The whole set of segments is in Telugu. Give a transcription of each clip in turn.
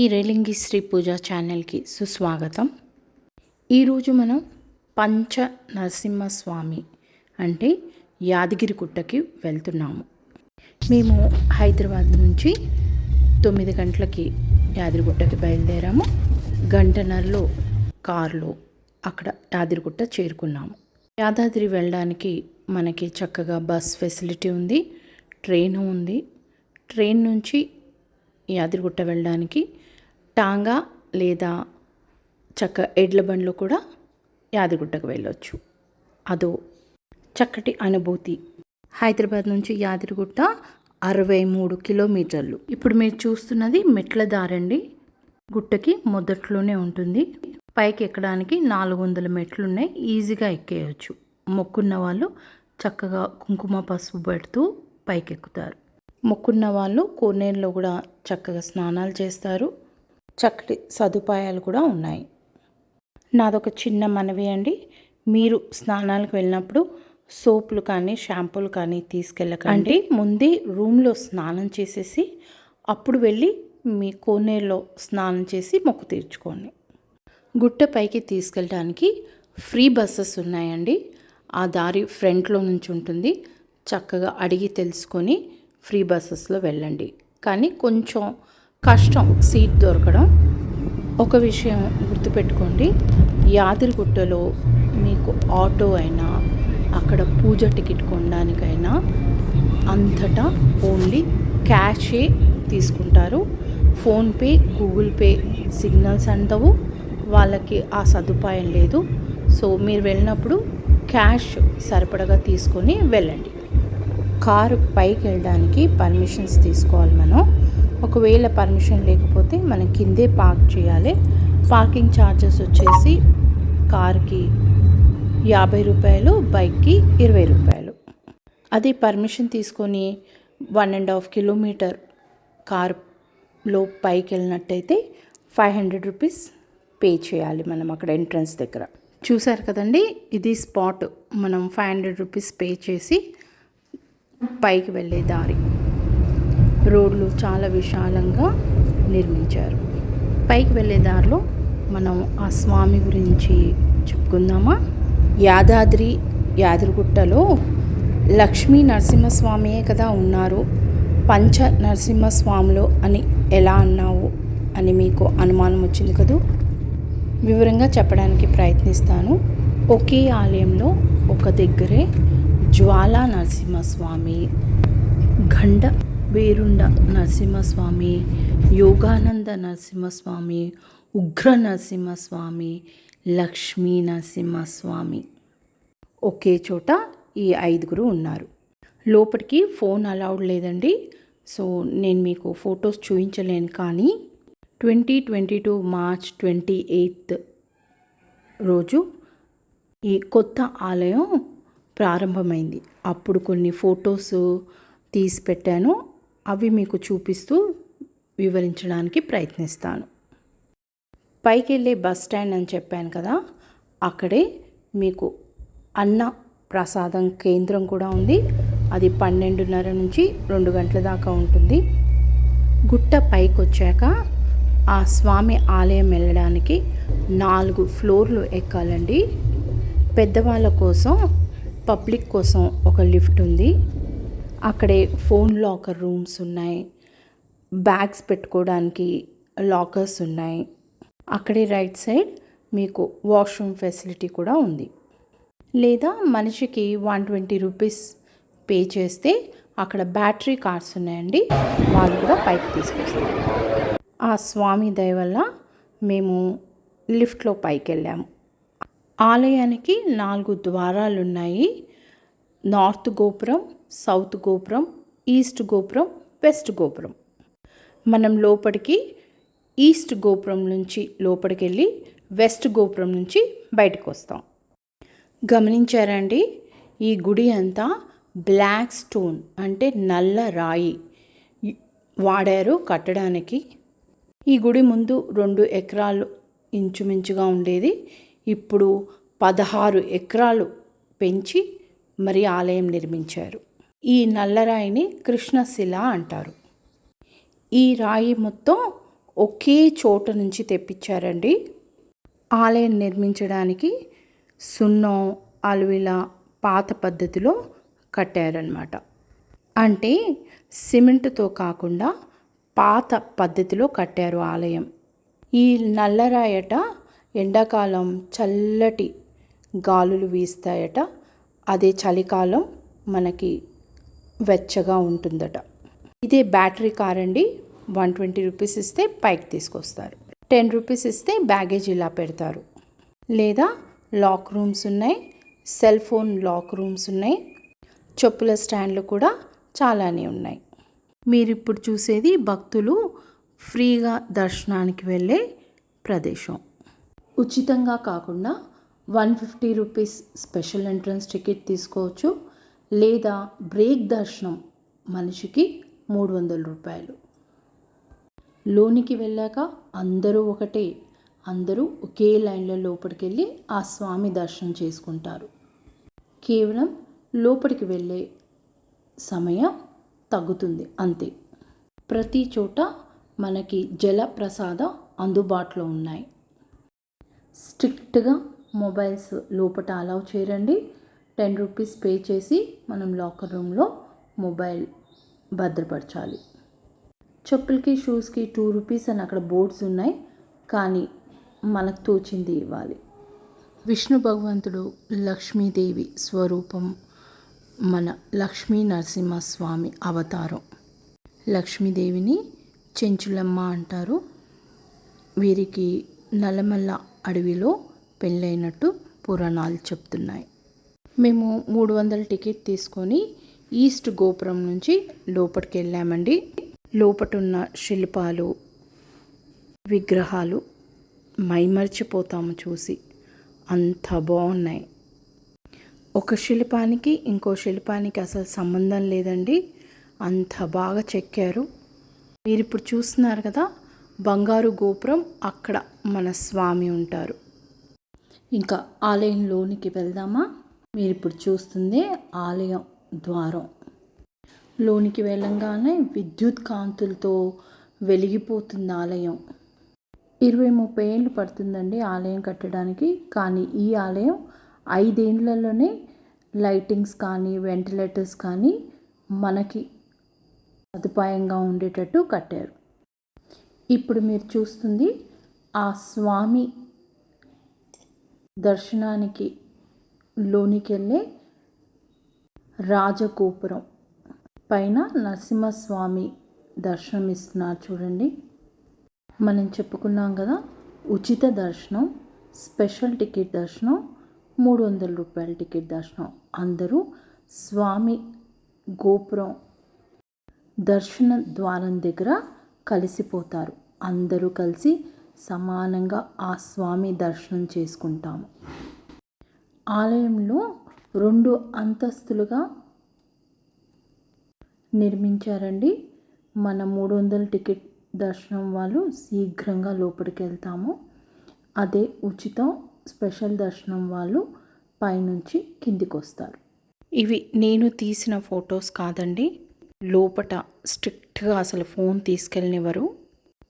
ఈ రేలింగి శ్రీ పూజ ఛానల్కి సుస్వాగతం. ఈరోజు మనం పంచ నరసింహస్వామి అంటే యాదగిరిగుట్టకి వెళ్తున్నాము. మేము హైదరాబాద్ నుంచి తొమ్మిది గంటలకి యాదగిరిగుట్టకి బయలుదేరాము. గంటన్నరలో కారులో అక్కడ యాదగిరిగుట్ట చేరుకున్నాము. యాదాద్రి వెళ్ళడానికి మనకి చక్కగా బస్ ఫెసిలిటీ ఉంది ట్రైన్ ఉంది. ట్రైన్ నుంచి యాదగిరిగుట్ట వెళ్ళడానికి టాంగా లేదా చక్క ఎడ్ల బండ్లు కూడా యాదగిరిగుట్టకు వెళ్ళొచ్చు. అదో చక్కటి అనుభూతి. హైదరాబాద్ నుంచి యాదగిరిగుట్ట అరవై మూడు కిలోమీటర్లు. ఇప్పుడు మీరు చూస్తున్నది మెట్ల దారండి. గుట్టకి మొదట్లోనే ఉంటుంది. పైకి ఎక్కడానికి నాలుగు వందల మెట్లు ఉన్నాయి ఈజీగా ఎక్కేయచ్చు. మొక్కున్న వాళ్ళు చక్కగా కుంకుమ పసుపు పెడుతూ పైకెక్కుతారు. మొక్కున్న వాళ్ళు కోనేరులో కూడా చక్కగా స్నానాలు చేస్తారు. చక్కటి సదుపాయాలు కూడా ఉన్నాయి. నాదొక చిన్న మనవి అండి. మీరు స్నానాలకు వెళ్ళినప్పుడు సోపులు కానీ షాంపూలు కానీ తీసుకెళ్ళకండి. ముందే రూమ్లో స్నానం చేసేసి అప్పుడు వెళ్ళి మీ కోనేరులో స్నానం చేసి మొక్కు తీర్చుకోండి. గుట్ట పైకి తీసుకెళ్ళడానికి ఫ్రీ బస్సెస్ ఉన్నాయండి. ఆ దారి ఫ్రంట్లో నుంచి ఉంటుంది. చక్కగా అడిగి తెలుసుకొని ఫ్రీ బస్సెస్లో వెళ్ళండి. కానీ కొంచెం కష్టం సీట్ దొరకడం. ఒక విషయం గుర్తుపెట్టుకోండి. యాదిరిగుట్టలో మీకు ఆటో అయినా అక్కడ పూజ టికెట్ కొనడానికైనా అంతటా ఓన్లీ క్యాషే తీసుకుంటారు. ఫోన్పే గూగుల్ పే సిగ్నల్స్ అంటవు వాళ్ళకి ఆ సదుపాయం లేదు. సో మీరు వెళ్ళినప్పుడు క్యాష్ సరిపడగా తీసుకొని వెళ్ళండి. కారు పైకి వెళ్ళడానికి పర్మిషన్స్ తీసుకోవాలి మనం. ఒకవేళ పర్మిషన్ లేకపోతే మనం కిందే పార్క్ చేయాలి. పార్కింగ్ ఛార్జెస్ వచ్చేసి కార్కి యాభై రూపాయలు బైక్కి ఇరవై రూపాయలు. అది పర్మిషన్ తీసుకొని వన్ అండ్ హాఫ్ కిలోమీటర్ కార్లో పైకి వెళ్ళినట్టయితే ఫైవ్ హండ్రెడ్ రూపీస్ పే చేయాలి మనం అక్కడ ఎంట్రన్స్ దగ్గర. చూసారు కదండి ఇది స్పాట్. మనం ఫైవ్ హండ్రెడ్ రూపీస్ పే చేసి పైకి వెళ్ళే దారి. రోడ్లు చాలా విశాలంగా నిర్మించారు. పైకి వెళ్ళే దారిలో మనం ఆ స్వామి గురించి చెప్పుకుందామా? యాదాద్రి యాదగిరిగుట్టలో లక్ష్మీ నరసింహస్వామియే కదా ఉన్నారు. పంచ నరసింహస్వాములు అని ఎలా అన్నావు అని మీకు అనుమానం వచ్చింది కదూ? వివరంగా చెప్పడానికి ప్రయత్నిస్తాను. ఒకే ఆలయంలో ఒక దగ్గరే జ్వాలా నరసింహస్వామి గండ వేరుండ నరసింహస్వామి యోగానంద నరసింహస్వామి ఉగ్ర నరసింహస్వామి లక్ష్మీ నరసింహస్వామి. ఒకే చోట ఈ ఐదుగురు ఉన్నారు. లోపలికి ఫోన్ అలౌడ్ లేదండి. సో నేను మీకు ఫొటోస్ చూపించలేను కానీ twenty twenty two March twenty eighth రోజు ఈ కొత్త ఆలయం ప్రారంభమైంది. అప్పుడు కొన్ని ఫొటోస్ తీసి పెట్టాను. అవి మీకు చూపిస్తూ వివరించడానికి ప్రయత్నిస్తాను. పైకి వెళ్ళే బస్ స్టాండ్ అని చెప్పాను కదా అక్కడే మీకు అన్న ప్రసాదం కేంద్రం కూడా ఉంది. అది పన్నెండున్నర నుంచి రెండు గంటల దాకా ఉంటుంది. గుట్ట పైకి వచ్చాక ఆ స్వామి ఆలయం వెళ్ళడానికి నాలుగు ఫ్లోర్లు ఎక్కాలండి. పెద్దవాళ్ళ కోసం పబ్లిక్ కోసం ఒక లిఫ్ట్ ఉంది. అక్కడే ఫోన్ లాకర్ రూమ్స్ ఉన్నాయి. బ్యాగ్స్ పెట్టుకోవడానికి లాకర్స్ ఉన్నాయి. అక్కడే రైట్ సైడ్ మీకు వాష్రూమ్ ఫెసిలిటీ కూడా ఉంది. లేదా మనిషికి వన్ ట్వంటీ రూపీస్ పే చేస్తే అక్కడ బ్యాటరీ కార్స్ ఉన్నాయండి. వాళ్ళు కూడా పైకి తీసుకొస్తారు. ఆ స్వామి దయ వల్ల మేము లిఫ్ట్లో పైకి వెళ్ళాము ఆలయానికి నాలుగు ద్వారాలు ఉన్నాయి నార్త్ గోపురం సౌత్ గోపురం ఈస్ట్ గోపురం వెస్ట్ గోపురం. మనం లోపలికి ఈస్ట్ గోపురం నుంచి లోపలికి వెళ్ళి వెస్ట్ గోపురం నుంచి బయటకు వస్తాం గమనించారండి? ఈ గుడి అంతా బ్లాక్ స్టోన్ అంటే నల్ల రాయి వాడారు కట్టడానికి. ఈ గుడి ముందు రెండు ఎకరాలు ఇంచుమించుగా ఉండేది. ఇప్పుడు పదహారు ఎకరాలు పెంచి మరి ఆలయం నిర్మించారు. ఈ నల్లరాయిని కృష్ణశిల అంటారు. ఈ రాయి మొత్తం ఒకే చోట నుంచి తెప్పించారండి. ఆలయం నిర్మించడానికి సున్నం అలువిల పాత పద్ధతిలో కట్టారనమాట అంటే సిమెంట్తో కాకుండా పాత పద్ధతిలో కట్టారు ఆలయం. ఈ నల్లరాయట ఎండాకాలం చల్లటి గాలులు వీస్తాయట. అదే చలికాలం మనకి వెచ్చగా ఉంటుందట. ఇదే బ్యాటరీ కార్ అండి. వన్ ట్వంటీ రూపీస్ ఇస్తే పైకి తీసుకొస్తారు. టెన్ రూపీస్ ఇస్తే బ్యాగేజ్ ఇలా పెడతారు. లేదా లాక్ రూమ్స్ ఉన్నాయి. సెల్ ఫోన్ లాక్ రూమ్స్ ఉన్నాయి. చెప్పుల స్టాండ్లు కూడా చాలానే ఉన్నాయి. మీరు ఇప్పుడు చూసేది భక్తులు ఫ్రీగా దర్శనానికి వెళ్ళే ప్రదేశం. ఉచితంగా కాకుండా one fifty rupees special entrance ticket తీసుకోవచ్చు. లేదా బ్రేక్ దర్శనం మనిషికి మూడు వందల రూపాయలు. లోనికి వెళ్ళాక అందరూ ఒకటే అందరూ ఒకే లైన్లో లోపలికి వెళ్ళి ఆ స్వామి దర్శనం చేసుకుంటారు. కేవలం లోపలికి వెళ్ళే సమయం తగ్గుతుంది అంతే. ప్రతి చోట మనకి జల ప్రసాద అందుబాటులో ఉన్నాయి. స్ట్రిక్ట్గా మొబైల్స్ లోపల అలౌ చేయరండి టెన్ రూపీస్ పే చేసి మనం లాకర్ రూమ్లో మొబైల్ భద్రపరచాలి. చెప్పులకి షూస్కి టూ రూపీస్ అని అక్కడ బోర్డ్స్ ఉన్నాయి. కానీ మనకు తోచింది ఇవ్వాలి. విష్ణు భగవంతుడు లక్ష్మీదేవి స్వరూపం మన లక్ష్మీ నరసింహస్వామి అవతారం. లక్ష్మీదేవిని చెంచులమ్మ అంటారు. వీరికి నల్లమల్ల అడవిలో పెళ్ళైనట్టు పురాణాలు చెప్తున్నాయి. మేము మూడు వందల టికెట్ తీసుకొని ఈస్ట్ గోపురం నుంచి లోపలికి వెళ్ళామండి లోపటున్న శిల్పాలు విగ్రహాలు మైమర్చిపోతాము చూసి. అంత బాగున్నాయి ఒక శిల్పానికి ఇంకో శిల్పానికి అసలు సంబంధం లేదండి. అంత బాగా చెక్కారు. మీరు ఇప్పుడు చూస్తున్నారు కదా బంగారు గోపురం అక్కడ మన స్వామి ఉంటారు. ఇంకా ఆలయంలోనికి వెళ్దామా? మీరు ఇప్పుడు చూస్తుంది ఆలయం ద్వారం. లోనికి వెళ్ళంగానే విద్యుత్ కాంతులతో వెలిగిపోతుంది ఆలయం. ఇరవై ముప్పై ఏళ్ళు పడుతుందండి ఆలయం కట్టడానికి. కానీ ఈ ఆలయం ఐదేళ్ళలోనే లైటింగ్స్ కానీ వెంటిలేటర్స్ కానీ మనకి సదుపాయంగా ఉండేటట్టు కట్టారు. ఇప్పుడు మీరు చూస్తుంది ఆ స్వామి దర్శనానికి లోనికి వెళ్ళే రాజగోపురం పైన నరసింహస్వామి దర్శనం ఇస్తున్నారు చూడండి. మనం చెప్పుకున్నాం కదా ఉచిత దర్శనం స్పెషల్ టికెట్ దర్శనం మూడు వందల రూపాయల టికెట్ దర్శనం. అందరూ స్వామి గోపురం దర్శన ద్వారం దగ్గర కలిసిపోతారు. అందరూ కలిసి సమానంగా ఆ స్వామి దర్శనం చేసుకుంటాము. ఆలయంలో రెండు అంతస్తులుగా నిర్మించారండి. మన మూడు వందల టికెట్ దర్శనం వాళ్ళు శీఘ్రంగా లోపలికి వెళ్తాము. అదే ఉచితం స్పెషల్ దర్శనం వాళ్ళు పైనుంచి కిందికి వస్తారు ఇవి నేను తీసిన ఫొటోస్ కాదండి. లోపట స్ట్రిక్ట్గా అసలు ఫోన్ తీసుకెళ్ళనివ్వరు.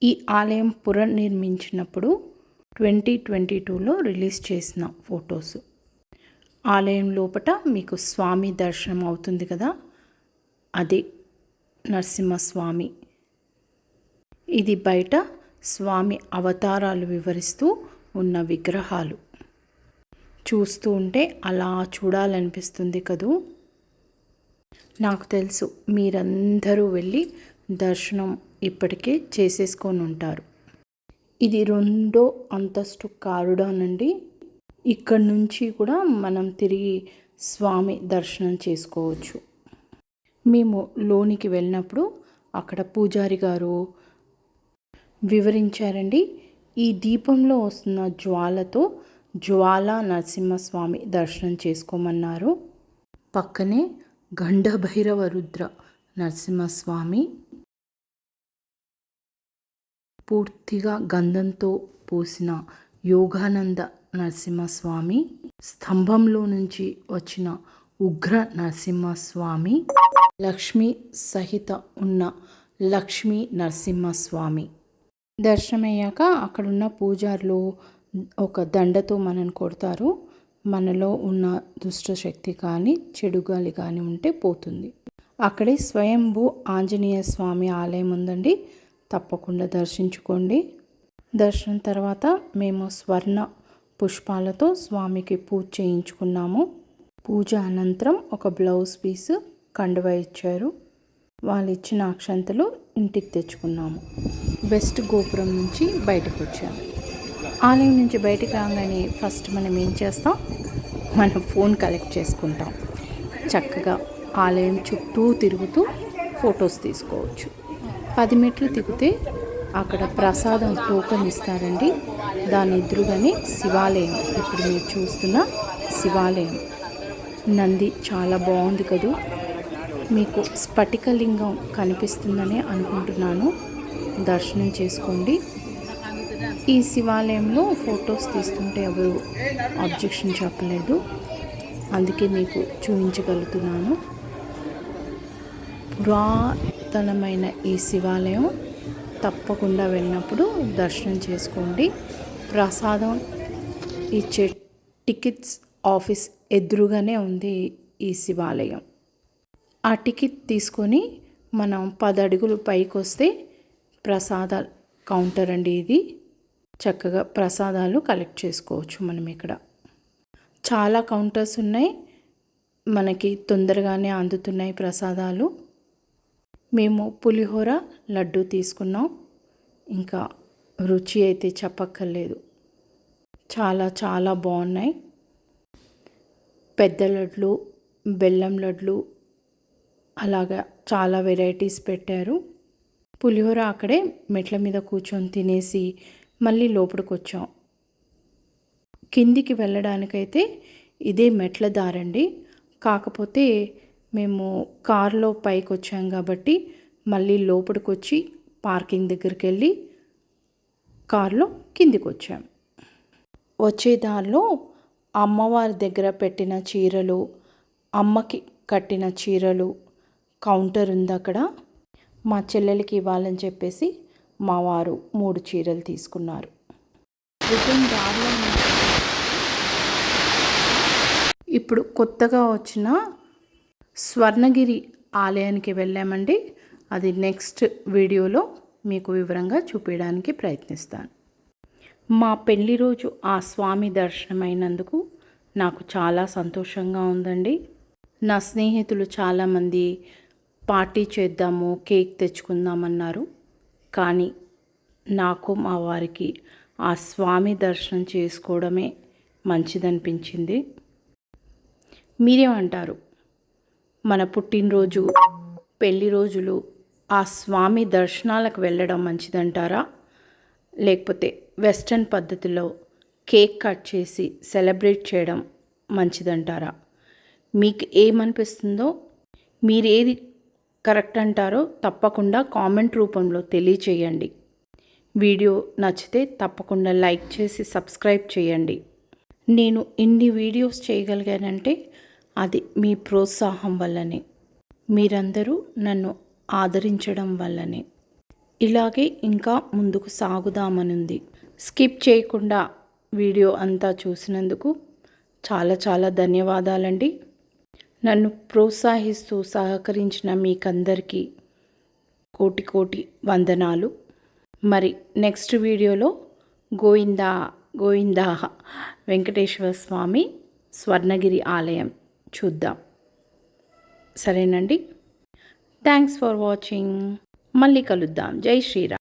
ఈ ఆలయం పునర్నిర్మించినప్పుడు ట్వంటీ ట్వంటీ టూలో రిలీజ్ చేసిన ఫొటోస్. ఆలయం లోపట మీకు స్వామి దర్శనం అవుతుంది కదా? అదే నరసింహస్వామి. ఇది బయట స్వామి అవతారాలు వివరిస్తూ ఉన్న విగ్రహాలు. చూస్తూ ఉంటే అలా చూడాలనిపిస్తుంది కదూ? నాకు తెలుసు మీరందరూ వెళ్ళి దర్శనం ఇప్పటికే చేసేసుకొని ఉంటారు. ఇది రెండో అంతస్తు కారుడానండి. ఇక్కడ నుంచి కూడా మనం తిరిగి స్వామి దర్శనం చేసుకోవచ్చు. మేము లోనికి వెళ్ళినప్పుడు అక్కడ పూజారి గారు వివరించారండి. ఈ దీపంలో వస్తున్న జ్వాలతో జ్వాల నరసింహస్వామి దర్శనం చేసుకోమన్నారు. పక్కనే గండభైరవ రుద్ర నరసింహస్వామి పూర్తిగా గంధంతో పూసిన యోగానంద నరసింహస్వామి స్తంభంలో నుంచి వచ్చిన ఉగ్ర నరసింహస్వామి లక్ష్మి సహిత ఉన్న లక్ష్మీ నరసింహస్వామి. దర్శనం అయ్యాక అక్కడున్న పూజారులు ఒక దండతో మనని కొడతారు. మనలో ఉన్న దుష్ట శక్తి కానీ చెడు గాలి కానీ ఉంటే పోతుంది. అక్కడే స్వయంభూ ఆంజనేయ స్వామి ఆలయం ఉందండి. తప్పకుండా దర్శించుకోండి. దర్శనం తర్వాత మేము స్వర్ణ పుష్పాలతో స్వామికి పూజ చేయించుకున్నాము. పూజ అనంతరం ఒక బ్లౌజ్ పీసు కండువ ఇచ్చారు. వాళ్ళు ఇచ్చిన అక్షంతలు ఇంటికి తెచ్చుకున్నాము. వెస్ట్ గోపురం నుంచి బయటకు వచ్చాము ఆలయం నుంచి బయటకు రాగానే ఫస్ట్ మనం ఏం చేస్తాం? మన ఫోన్ కలెక్ట్ చేసుకుంటాం. చక్కగా ఆలయం చుట్టూ తిరుగుతూ ఫొటోస్ తీసుకోవచ్చు. పది మెట్లు దిగితే అక్కడ ప్రసాదం టోకన్ ఇస్తారండి దాని ఎదురుగానే శివాలయం. ఇప్పుడు మీరు చూస్తున్న శివాలయం. నంది చాలా బాగుంది కదూ. మీకు స్ఫటికలింగం కనిపిస్తుందని అనుకుంటున్నాను. దర్శనం చేసుకోండి. ఈ శివాలయంలో ఫొటోస్ తీస్తుంటే ఎవరు అబ్జెక్షన్ చెప్పలేదు. అందుకే మీకు చూపించగలుగుతున్నాను. పురాతనమైన ఈ శివాలయం తప్పకుండా వెళ్ళినప్పుడు దర్శనం చేసుకోండి. ప్రసాదం ఇచ్చే టికెట్స్ ఆఫీస్ ఎదురుగానే ఉంది ఈ శివాలయం. ఆ టికెట్ తీసుకొని మనం పది అడుగులు పైకి వస్తే ప్రసాద కౌంటర్ అండి ఇది. చక్కగా ప్రసాదాలు కలెక్ట్ చేసుకోవచ్చు మనం ఇక్కడ. చాలా కౌంటర్స్ ఉన్నాయి. మనకి తొందరగానే అందుతున్నాయి ప్రసాదాలు. మేము పులిహోర లడ్డు తీసుకున్నాం. ఇంకా రుచి అయితే చెప్పక్కర్లేదు. చాలా చాలా బాగున్నాయి. పెద్ద లడ్లు బెల్లం లడ్లు అలాగా చాలా వెరైటీస్ పెట్టారు. పులిహోర అక్కడే మెట్ల మీద కూర్చొని తినేసి మళ్ళీ లోపలికి వచ్చాం కిందికి వెళ్ళడానికైతే ఇదే మెట్ల దారండి. కాకపోతే మేము కారులో పైకి వచ్చాం కాబట్టి మళ్ళీ లోపలికి వచ్చి పార్కింగ్ దగ్గరికి వెళ్ళి కారులో కిందికి వచ్చాం వచ్చే దారిలో అమ్మవారి దగ్గర పెట్టిన చీరలు అమ్మకి కట్టిన చీరలు కౌంటర్ ఉంది అక్కడ. మా చెల్లెలకి ఇవ్వాలని చెప్పేసి మా వారు మూడు చీరలు తీసుకున్నారు. రిటర్న్ దారిలో ఇప్పుడు కొత్తగా వచ్చిన స్వర్ణగిరి ఆలయానికి వెళ్ళామండి. అది నెక్స్ట్ వీడియోలో మీకు వివరంగా చూపించడానికి ప్రయత్నిస్తాను. మా పెళ్ళి రోజు ఆ స్వామి దర్శనమైనందుకు నాకు చాలా సంతోషంగా ఉందండి. నా స్నేహితులు చాలామంది పార్టీ చేద్దాము కేక్ తెచ్చుకుందామన్నారు. కానీ నాకు మా వారికి ఆ స్వామి దర్శనం చేసుకోవడమే మంచిదనిపించింది. మీరేమంటారు? మన పుట్టినరోజు పెళ్ళి రోజులు ఆ స్వామి దర్శనాలకు వెళ్ళడం మంచిదంటారా? లేకపోతే వెస్ట్రన్ పద్ధతిలో కేక్ కట్ చేసి సెలబ్రేట్ చేయడం మంచిదంటారా? మీకు ఏమనిపిస్తుందో మీరు ఏది కరెక్ట్ అంటారో తప్పకుండా కామెంట్ రూపంలో తెలియచేయండి. వీడియో నచ్చితే తప్పకుండా లైక్ చేసి సబ్స్క్రైబ్ చేయండి. నేను ఇన్ని వీడియోస్ చేయగలిగానంటే అది మీ ప్రోత్సాహం వల్లనే. మీరందరూ నన్ను ఆదరించడం వల్లనే. ఇలాగే ఇంకా ముందుకు సాగుదామనుంది. స్కిప్ చేయకుండా వీడియో అంతా చూసినందుకు చాలా చాలా ధన్యవాదాలండి. నన్ను ప్రోత్సహిస్తూ సహకరించిన మీకందరికీ కోటి కోటి వందనాలు. మరి నెక్స్ట్ వీడియోలో గోవిందా గోవిందా వెంకటేశ్వర స్వామి స్వర్ణగిరి ఆలయం. చూద్దాం. సరేనండి. Thanks for watching. మళ్ళీ కలుద్దాం. జై శ్రీరామ్.